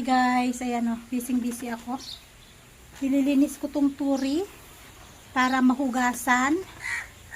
Hi guys, ayan o, busy busy ako. Nililinis ko tong turi para mahugasan.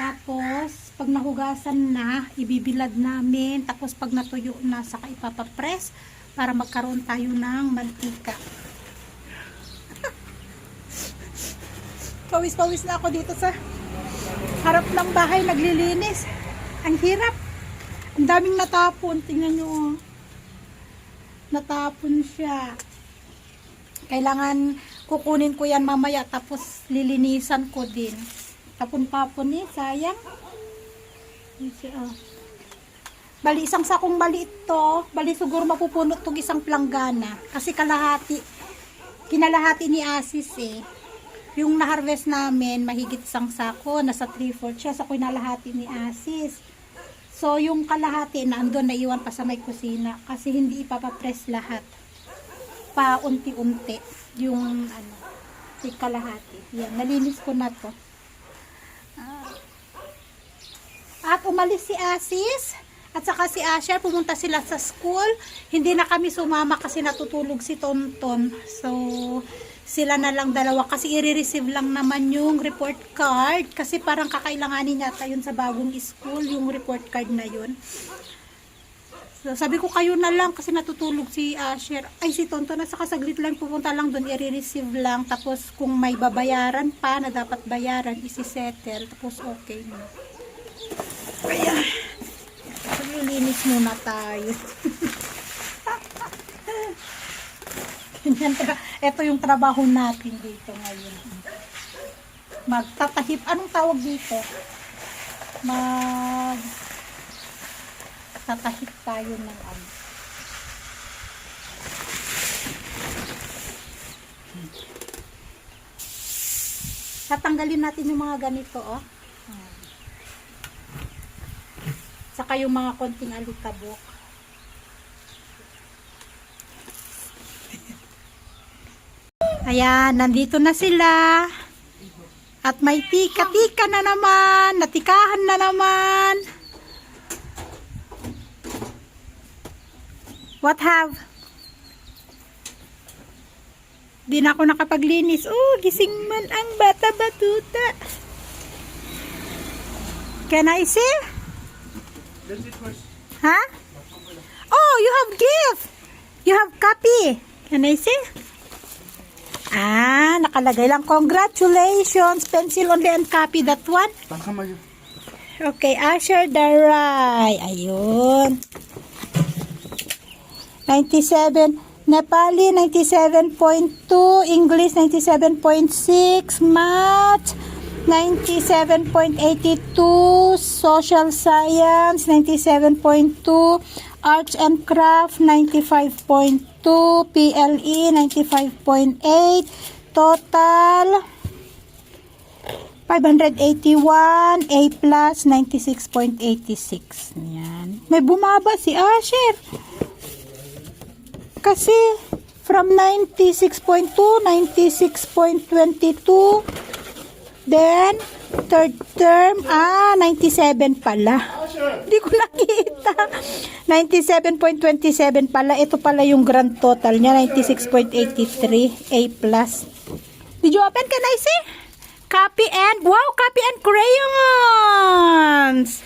Tapos, pag nahugasan na, ibibilad namin. Tapos, pag natuyo na, saka ipapapress para magkaroon tayo ng mantika. Pawis-pawis na ako dito sa harap ng bahay naglilinis. Ang hirap. Ang daming natapon. Tingnan nyo. oh. Natapon siya. Kailangan kukunin ko yan mamaya tapos lilinisan ko din. Tapon-tapon eh. Sayang. Oh. Bali, isang sakong maliit to. Bali, siguro mapupunot tong isang planggana. Kasi kalahati. Kinalahati ni Asis eh. Yung na-harvest namin, mahigit isang sako, nasa 3-4 siya. Sa kinalahati ni Asis. So, yung kalahati, naandun, naiwan pa sa may kusina. Kasi hindi ipapapress lahat. Pa unti-unti. Yung, ano, yung kalahati. Yan, nalinis ko na to. Ah. At umalis si Asis. At saka si Asher, pumunta sila sa school. Hindi na kami sumama kasi natutulog si Tonton. So, sila na lang dalawa kasi i-receive lang naman yung report card. Kasi parang kakailanganin yata yun sa bagong school yung report card na yun. So, sabi ko kayo na lang kasi natutulog si Asher. Ay si Tonto na saka saglit lang pupunta lang doon i-receive lang. Tapos kung may babayaran pa na dapat bayaran isi-settle. Tapos okay na. Ayan. Maglilinis muna tayo Tra- Ito yung trabaho natin dito ngayon. Magtatahip. Anong tawag dito? Mag tatahip tayo ng ano. Tatanggalin natin yung mga ganito, oh. Saka yung mga konting alikabok. Ayan, nandito na sila. At may tika-tika na naman. Natikahan na naman. What have? Di na ako nakapaglinis. Oh, gising man ang bata-batuta. Can I see? Ha? Oh, you have gift. You have copy. Can I see? Ah, nakalagay lang. Congratulations. Pencil only and copy that one. Okay, Asher Daray. Ayun. 97. Nepali, 97.2. English, 97.6. Math, 97.82. Social Science, 97.2. Arts and Craft, 95.2. PLE, 95.8. Total, 581. A plus, 96.86. Yan. May bumaba si Asher. Kasi, from 96.2, 96.22, then, third term, ah, 97 pala. Hindi ko nakita. 97.27 pala. Ito pala yung grand total niya, 96.83, A+. plus. Did you open? Can I see? Copy and, wow, copy and crayons!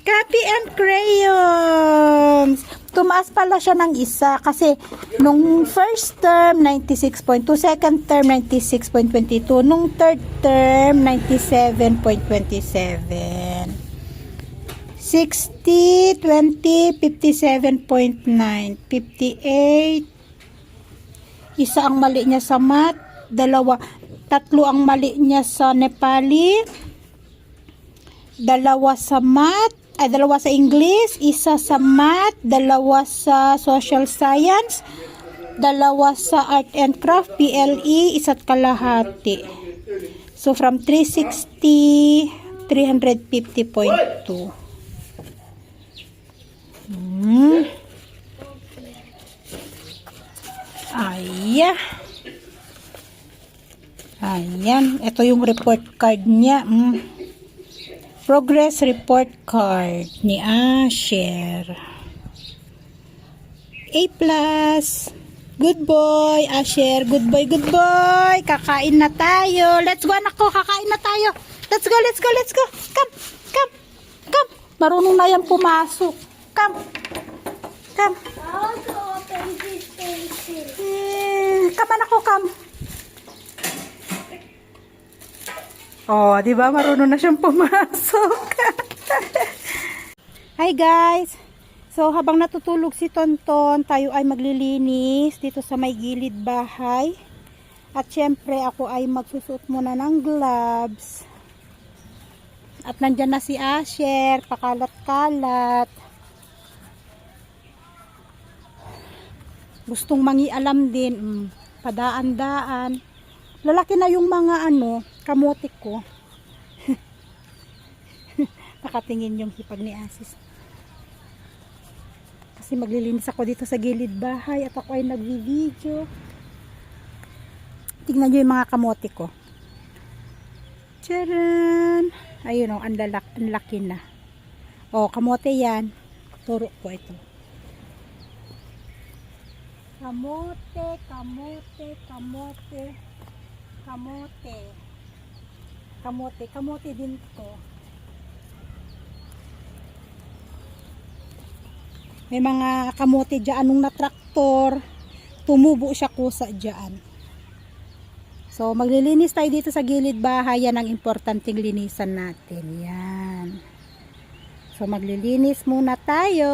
Copy and crayons! Tumaas pala siya ng isa kasi nung first term 96.2, second term 96.22, nung third term 97.27. 60, 20, 57.9, 58. Isa ang mali niya sa math, dalawa, tatlo ang mali niya sa Nepali, dalawa sa math, ay dalawa sa English, isa sa math, dalawa sa social science, dalawa sa art and craft, PLE, isa't kalahati. So from 360, 350.2. Hmm. Aya. Ayan. Ito yung report card niya. Hmm. Progress report card ni Asher. A plus. Good boy, Asher. Good boy, good boy. Kakain na tayo. Let's go, anak ko. Kakain na tayo. Let's go, let's go, let's go. Come, come, come. Marunong na yan pumasok. Come. Come. Eh, come, anak ko, come. Oh, di ba? Marunong na siyang pumasok. Hi, guys. So, habang natutulog si Tonton, tayo ay maglilinis dito sa may gilid bahay. At syempre, ako ay magsusuot muna ng gloves. At nandyan na si Asher, pakalat-kalat. Gustong mangialam din, mm, padaan-daan. Lalaki na yung mga ano, kamotik ko. Nakatingin yung hipag ni Asis. Kasi maglilinis ako dito sa gilid bahay at ako ay nagvi-video. Tingnan nyo yung mga kamote ko. Charan! Ayun o, lalak, ang laki na. O, kamote yan. Turo ko ito. Kamote, kamote, kamote, kamote. Kamote, kamote din to. May mga kamote dyan nung na traktor. Tumubo siya kusa dyan. So, maglilinis tayo dito sa gilid bahay. Yan ang importanteng linisan natin. Yan. So, maglilinis muna tayo.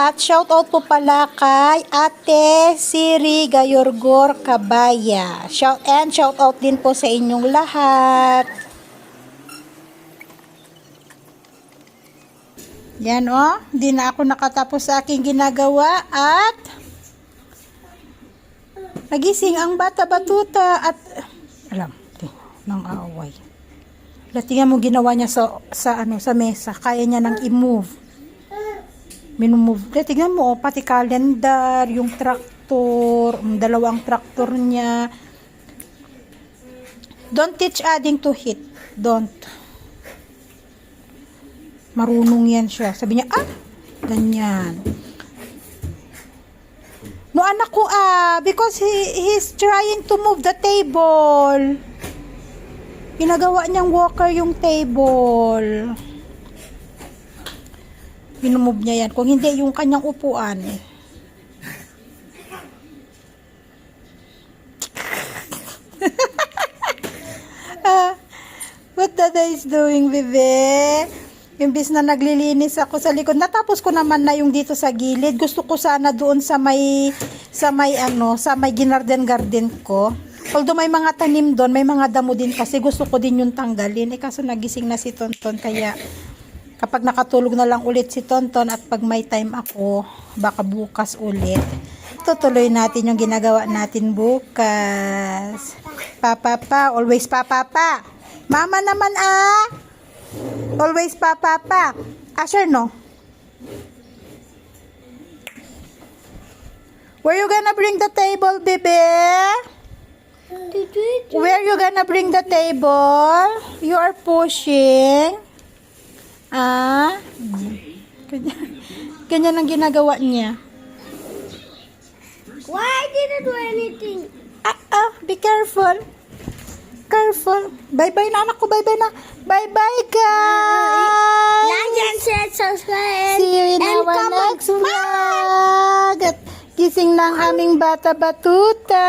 At shoutout po pala kay Ate Siri Gayorgor Kabaya. Shout and shoutout din po sa inyong lahat. Yan oh, di na ako nakatapos sa aking ginagawa at nagising ang bata-batuta at alam, nang away. Latingan mo ginawa niya sa, sa, ano, sa mesa, kaya niya nang i-move minumove. Eh, tignan mo, oh, pati calendar, yung tractor, yung dalawang tractor niya. Don't teach adding to hit. Don't. Marunong yan siya. Sabi niya, ah, Ganyan. No anak ko ah, because he he's trying to move the table. Pinagawa niyang walker yung table. Minumove niya yan. Kung hindi, yung kanyang upuan. ah, what Dada is doing, bebe? Imbis na naglilinis ako sa likod. Natapos ko naman na yung dito sa gilid. Gusto ko sana doon sa may sa may ano, sa may ginarden garden ko. Although may mga tanim doon, may mga damo din kasi gusto ko din yung tanggalin. Eh kaso nagising na si Tonton kaya kapag nakatulog na lang ulit si Tonton at pag may time ako, baka bukas ulit. Tutuloy natin yung ginagawa natin bukas. Papa pa, always papa pa. Mama naman ah. Always papa pa. Asher no. Where you gonna bring the table, baby? Where you gonna bring the table? You are pushing. Ah? Ganyan, ganyan ang ginagawa niya. Why I didn't do anything? Ah, ah, be careful. Careful. Bye-bye na anak ko. Bye-bye na. Bye-bye, guys. Like and share, subscribe, See you in and our comment. next vlog. At gising ng aming bata batuta.